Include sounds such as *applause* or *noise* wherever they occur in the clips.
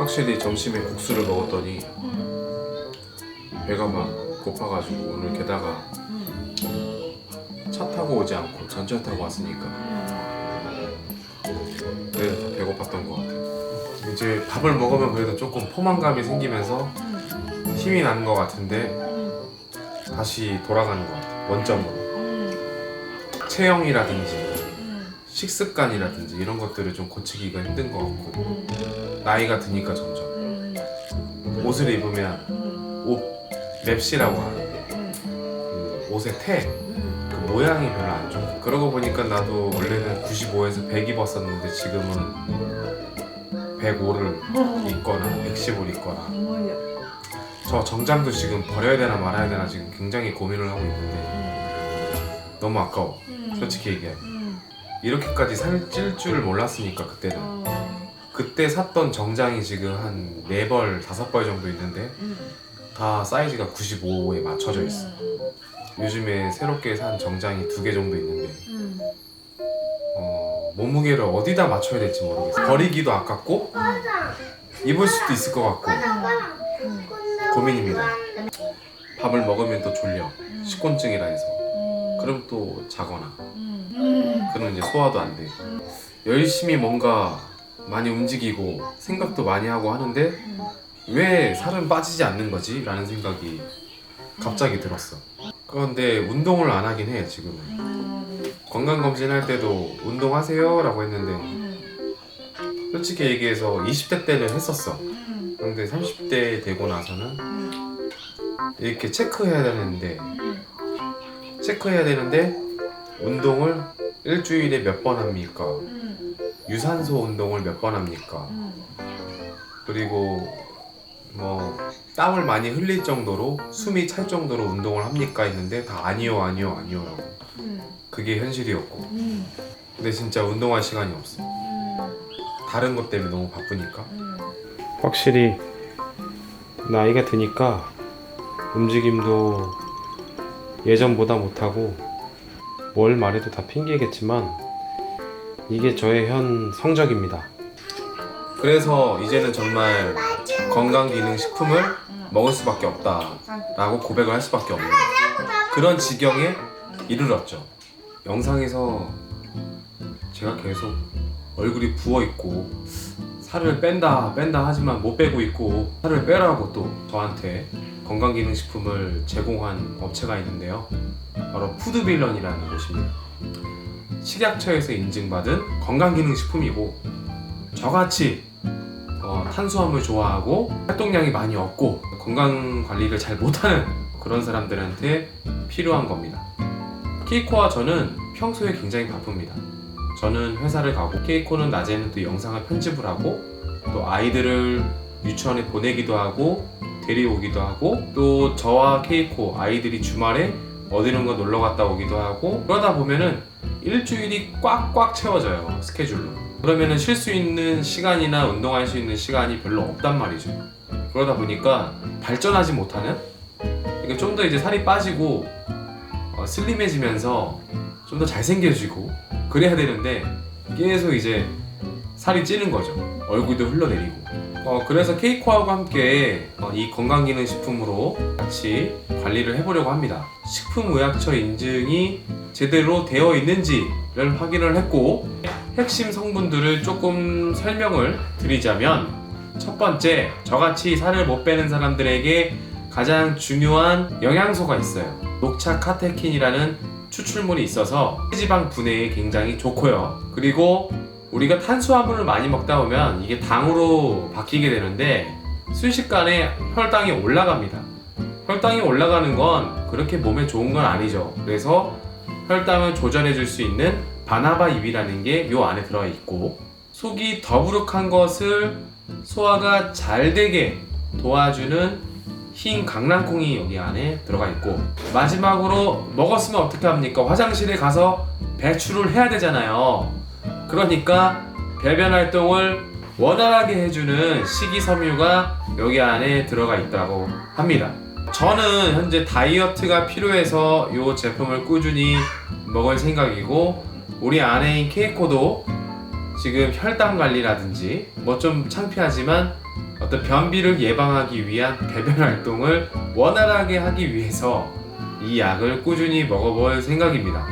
확실히 점심에 국수를 먹었더니 배가 막 고파가지고 오늘 게다가 차 타고 오지 않고 전철 타고 왔으니까 그래서 더 배고팠던 것 같아요. 이제 밥을 먹으면 그래도 조금 포만감이 생기면서 힘이 나는 것 같은데 다시 돌아가는 것 같아요. 원점으로. 체형이라든지 식습관이라든지 이런 것들을 좀 고치기가 힘든 것 같고. 나이가 드니까 점점. 옷을 입으면 옷 맵시라고 하는데. 그 옷의 태, 그 모양이 별로 안 좋고. 그러고 보니까 나도 원래는 95에서 100 입었었는데 지금은 105를 입거나 110을 입거나. 저 정장도 지금 버려야 되나 말아야 되나 지금 굉장히 고민을 하고 있는데. 너무 아까워. 솔직히 얘기해 이렇게까지 살찔 줄 몰랐으니까 그때는. 그때 샀던 정장이 지금 한 4벌, 5벌 정도 있는데 다 사이즈가 95에 맞춰져 있어. 요즘에 새롭게 산 정장이 두 개 정도 있는데 어, 몸무게를 어디다 맞춰야 될지 모르겠어. 버리기도 아깝고 입을 수도 있을 것 같고 고민입니다. 밥을 먹으면 또 졸려. 식곤증이라 해서. 그럼 또 자거나 그럼 이제 소화도 안 돼. 열심히 뭔가 많이 움직이고 생각도 많이 하고 하는데 왜 살은 빠지지 않는 거지? 라는 생각이 갑자기 들었어. 그런데 운동을 안 하긴 해, 지금은. 건강검진 할 때도 운동하세요? 라고 했는데 솔직히 얘기해서 20대 때는 했었어. 그런데 30대 되고 나서는 이렇게 체크해야 되는데 체크해야 되는데 운동을 일주일에 몇 번 합니까? 유산소 운동을 몇 번 합니까? 그리고 뭐 땀을 많이 흘릴 정도로 숨이 찰 정도로 운동을 합니까? 했는데 다 아니요 아니요 아니요라고. 그게 현실이었고. 근데 진짜 운동할 시간이 없어. 다른 것 때문에 너무 바쁘니까. 확실히 나이가 드니까 움직임도 예전보다 못하고 뭘 말해도 다 핑계겠지만 이게 저의 현 성적입니다. 그래서 이제는 정말 건강기능식품을 먹을 수밖에 없다라고 고백을 할 수밖에 없는 그런 지경에 이르렀죠. 영상에서 제가 계속 얼굴이 부어 있고 살을 뺀다 뺀다 하지만 못 빼고 있고 살을 빼라고 또 저한테 건강기능식품을 제공한 업체가 있는데요. 바로 푸드빌런이라는 곳입니다. 식약처에서 인증받은 건강기능식품이고 저같이 어, 탄수화물 좋아하고 활동량이 많이 없고 건강 관리를 잘 못하는 그런 사람들한테 필요한 겁니다. 케이코와 저는 평소에 굉장히 바쁩니다. 저는 회사를 가고 케이코는 낮에는 또 영상을 편집을 하고 또 아이들을 유치원에 보내기도 하고 데려오기도 하고 또 저와 케이코 아이들이 주말에 어디론가 놀러 갔다 오기도 하고 그러다 보면은 일주일이 꽉꽉 채워져요 스케줄로. 그러면은 쉴 수 있는 시간이나 운동할 수 있는 시간이 별로 없단 말이죠. 그러다 보니까 발전하지 못하는? 그러니까 좀 더 이제 살이 빠지고 어, 슬림해지면서 좀 더 잘생겨지고 그래야 되는데 계속 이제 살이 찌는 거죠 얼굴도 흘러내리고 어, 그래서 케이코하고 함께 어, 이 건강기능 식품으로 같이 관리를 해보려고 합니다. 식품의약처 인증이 제대로 되어 있는지를 확인을 했고 핵심 성분들을 조금 설명을 드리자면 첫 번째 저같이 살을 못 빼는 사람들에게 가장 중요한 영양소가 있어요. 녹차 카테킨이라는 추출물이 있어서 체지방 분해에 굉장히 좋고요. 그리고 우리가 탄수화물을 많이 먹다 보면 이게 당으로 바뀌게 되는데 순식간에 혈당이 올라갑니다. 혈당이 올라가는 건 그렇게 몸에 좋은 건 아니죠. 그래서 혈당을 조절해 줄 수 있는 바나바입이라는 게 요 안에 들어 있고 속이 더부룩한 것을 소화가 잘 되게 도와주는 흰 강낭콩이 여기 안에 들어가 있고 마지막으로 먹었으면 어떻게 합니까? 화장실에 가서 배출을 해야 되잖아요. 그러니까 배변 활동을 원활하게 해주는 식이섬유가 여기 안에 들어가 있다고 합니다. 저는 현재 다이어트가 필요해서 이 제품을 꾸준히 먹을 생각이고 우리 아내인 케이코도 지금 혈당 관리라든지 뭐 좀 창피하지만 어떤 변비를 예방하기 위한 배변 활동을 원활하게 하기 위해서 이 약을 꾸준히 먹어볼 생각입니다.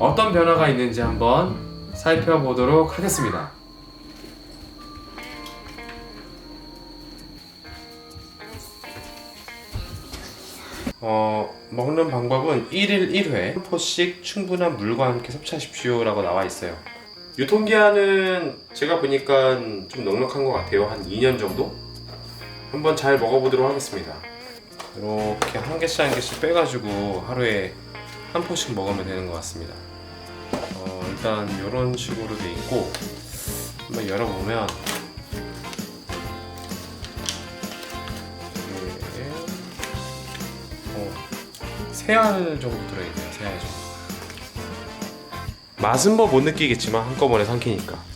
어떤 변화가 있는지 한번 살펴보도록 하겠습니다. 어, 먹는 방법은 1일 1회 한 포씩 충분한 물과 함께 섭취하십시오 라고 나와 있어요. 유통기한은 제가 보니까 좀 넉넉한 것 같아요. 한 2년 정도? 한번 잘 먹어보도록 하겠습니다. 이렇게 한 개씩 한 개씩 빼가지고 하루에 한 포씩 먹으면 되는 것 같습니다. 어, 일단 이런 식으로 돼 있고 한번 열어보면 이게 어, 세알 정도 들어있네요. 세알 정도. 맛은 뭐 못 느끼겠지만 한꺼번에 삼키니까.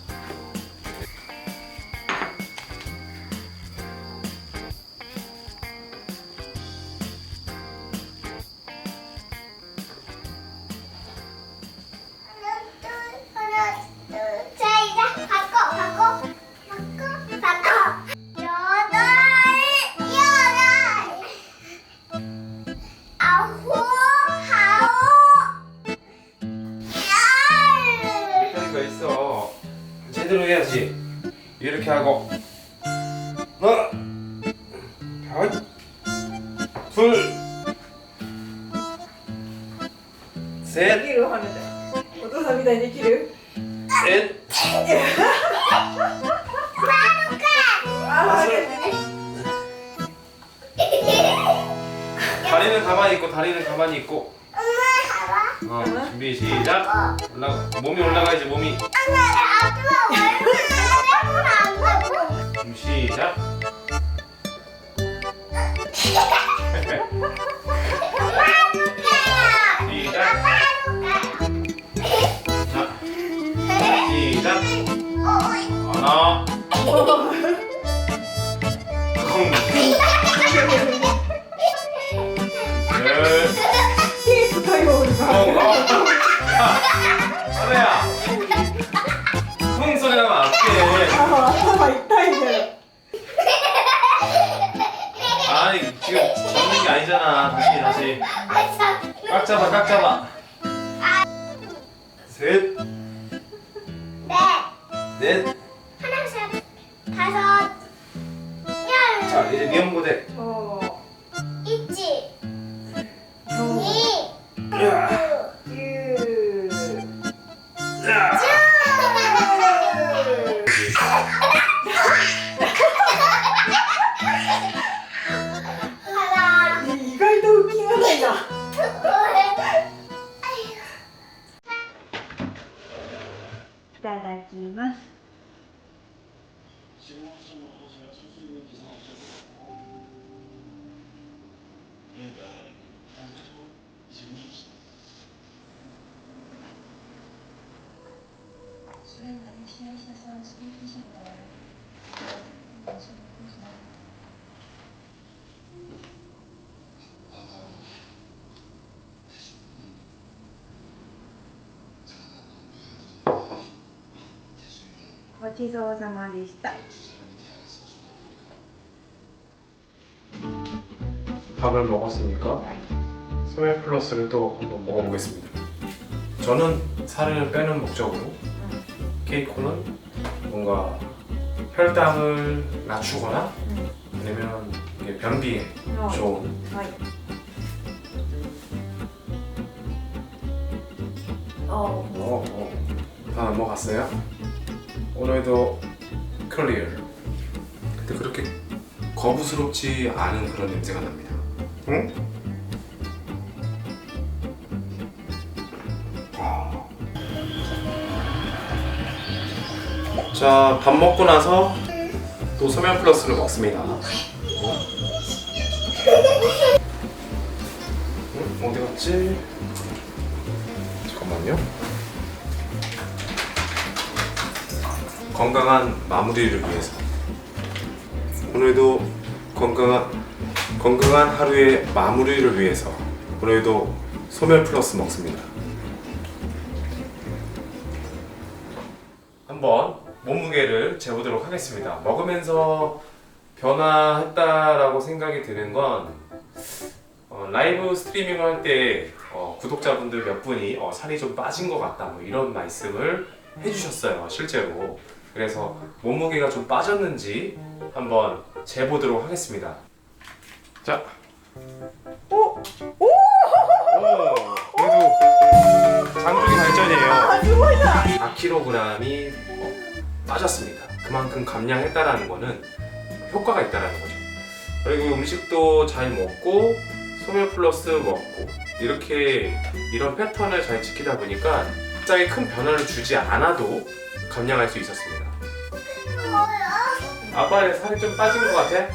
다리는 가만히 있고 다리는 가만히 있고. 어, 준비 시작. 올라 몸이 올라가야지 몸이. 좀 시작. 소래야. 형 소리 나면 안 돼. 아빠가 있다 이제. 아니 지금 잡는 게 아니잖아. 다시 다시. 꽉 잡아 꽉 잡아. 셋, 넷. 자 이제 미연고대. 어. 있지. 所以我们需要一些？ ごちそうさまでした。 밥을 먹었으니까 소매 플러스를 또 한번 먹어보겠습니다. 저는 살을 빼는 목적으로 케이코는 뭔가 혈당을 낮추거나 아니면 이게 변비에 좋은 はい。あ 어, 어. 다 넘어갔어요? 오늘도 클리어. 근데 그렇게 거부스럽지 않은 그런 냄새가 납니다. 응? 아. 자, 밥 먹고 나서 또 소면 플러스를 먹습니다. 응? 어디 갔지? 잠깐만요. 건강한 마무리를 위해서 오늘도 건강한 건강한 하루의 마무리를 위해서 오늘도 소멸 플러스 먹습니다. 한번 몸무게를 재보도록 하겠습니다. 먹으면서 변화했다라고 생각이 드는 건 어, 라이브 스트리밍을 할때 어, 구독자분들 몇 분이 어, 살이 좀 빠진 것 같다 뭐 이런 말씀을 해주셨어요 실제로 그래서 몸무게가 좀 빠졌는지 한번 재보도록 하겠습니다. 자. 오! 오! 그래도 장중이 발전이에요. 아, 4kg이 빠졌습니다. 그만큼 감량했다라는 거는 효과가 있다라는 거죠. 그리고 음식도 잘 먹고 소멸 플러스 먹고 이렇게 이런 패턴을 잘 지키다 보니까 갑자기 큰 변화를 주지 않아도 감량할 수 있었습니다. 뭐야? 아빠의 살이 좀 빠진 것 같아? 응.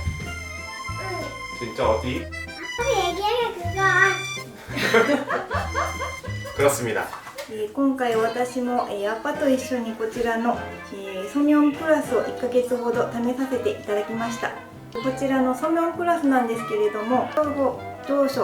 진짜 어디? 아빠 얘기해 그거. *laughs* 그렇습니다. えー今回私も、えーアッパと一緒にこちらの、えーソミョンプラスを1ヶ月ほど試させていただきましたこちらのソミョンプラスなんですけれども当後当初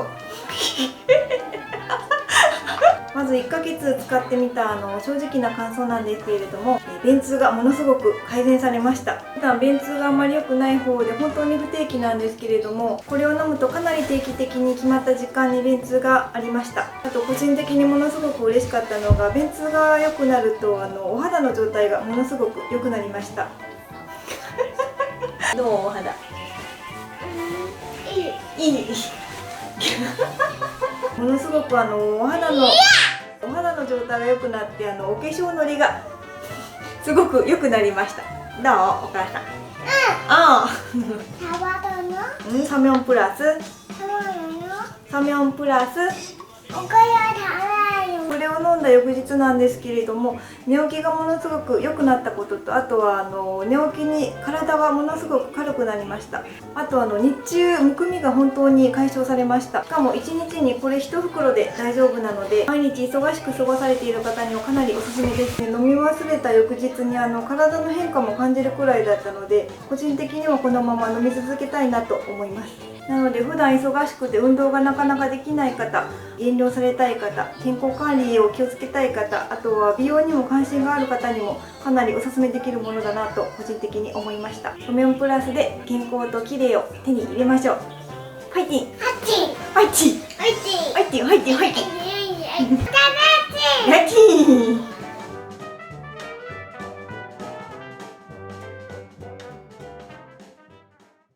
まず1ヶ月使ってみたあの正直な感想なんですけれども、えー便通がものすごく改善されました。普段便通があんまり良くない方で本当に不定期なんですけれどもこれを飲むとかなり定期的に決まった時間に便通がありました。あと個人的にものすごく嬉しかったのが便通が良くなるとあのお肌の状態がものすごく良くなりました。*laughs* どうお肌。いい。いい。*laughs* ものすごくあのお肌の状態が良くなってあのお化粧のりがすごく良くなりました。どう？お母さん。うん。うんサミョンプラス。サミョンプラス。お母さん。んだ翌日なんですけれども寝起きがものすごく良くなったこととあとはあの寝起きに体がものすごく軽くなりました。あとあの日中むくみが本当に解消されました。しかも1日にこれ1袋で大丈夫なので毎日忙しく過ごされている方にはかなりおすすめです。ね飲み忘れた翌日にあの体の変化も感じるくらいだったので個人的にはこのまま飲み続けたいなと思います。なので普段忙しくて運動がなかなかできない方減量されたい方健康管理を気をつけたい方あとは美容にも関心がある方にもかなりおすすめできるものだなと個人的に思いました「ソメンプラス」で健康と綺麗を手に入れましょう。ファイティン。ファイティン。ファイティン。ファイティン。ファイティンファイティンファイティン。ファイティン。ファイティンファイティン